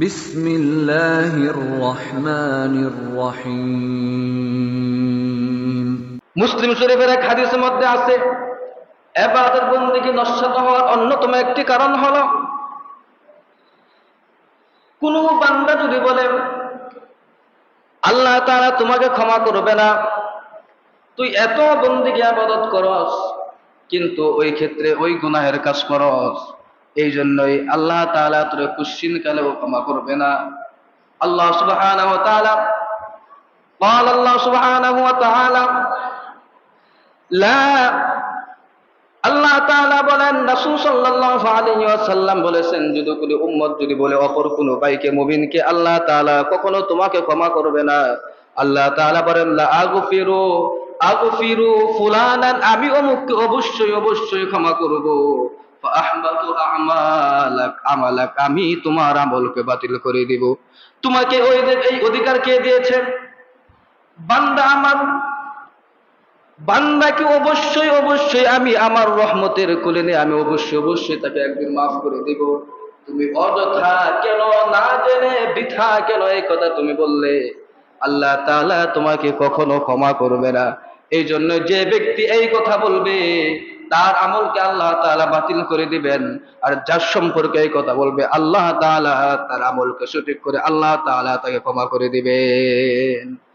বিসমিল্লাহির রহমানির রহিম মুসলিম শরীফের এক হাদিসের মধ্যে আছে, এবাদত বন্দীকে নস্বাত হওয়ার অন্যতম একটি কারণ হলো, কোন বান্দা যদি বলেন আল্লাহ তারা তোমাকে ক্ষমা করবে না, তুই এত বন্দিকে আবাদত করস, কিন্তু ওই ক্ষেত্রে ওই গুনাহের কাজ করস। এই জন্যই আল্লাহ তাআলা তোর কুশ্চিন কালেও ক্ষমা করবে না আল্লাহ সুবহানাহু ওয়া তাআলা قال الله سبحانه وتعالى লা আল্লাহ তাআলা বলেন রাসূল সাল্লাল্লাহু আলাইহি ওয়াসাল্লাম বলেছেন যদি কোনো উম্মত যদি বলে অপর কোনো ভাইকে মুমিনকে আল্লাহ তাআলা কখনো তোমাকে ক্ষমা করবে না আল্লাহ তাআলা বলেন লা আগফিরু আগফিরু ফুলানান আমি অমুককে অবশ্যই অবশ্যই ক্ষমা করব ফাআহবাতু আমি তোমার আমলকে বাতিল করে দিব। তোমাকে ওই এই অধিকার কে দিয়েছে? বান্দা আমার। বান্দাকে অবশ্যই অবশ্যই আমি আমার রহমতের কোলে নিয়ে আমি অবশ্যই অবশ্যই তাকে একদিন মাফ করে দিব। তুমি অযথা কেন না জেনে বৃথা কেন এই কথা তুমি বললে? আল্লাহ তাআলা তোমাকে কখনো ক্ষমা করবে না। এই জন্য যে ব্যক্তি এই কথা বলবে তার আমলকে আল্লাহ তালা বাতিল করে দিবেন। আর যার সম্পর্কে এই কথা বলবে, আল্লাহ তালা তার আমলকে সঠিক করে আল্লাহ তালা তাকে ক্ষমা করে দিবেন।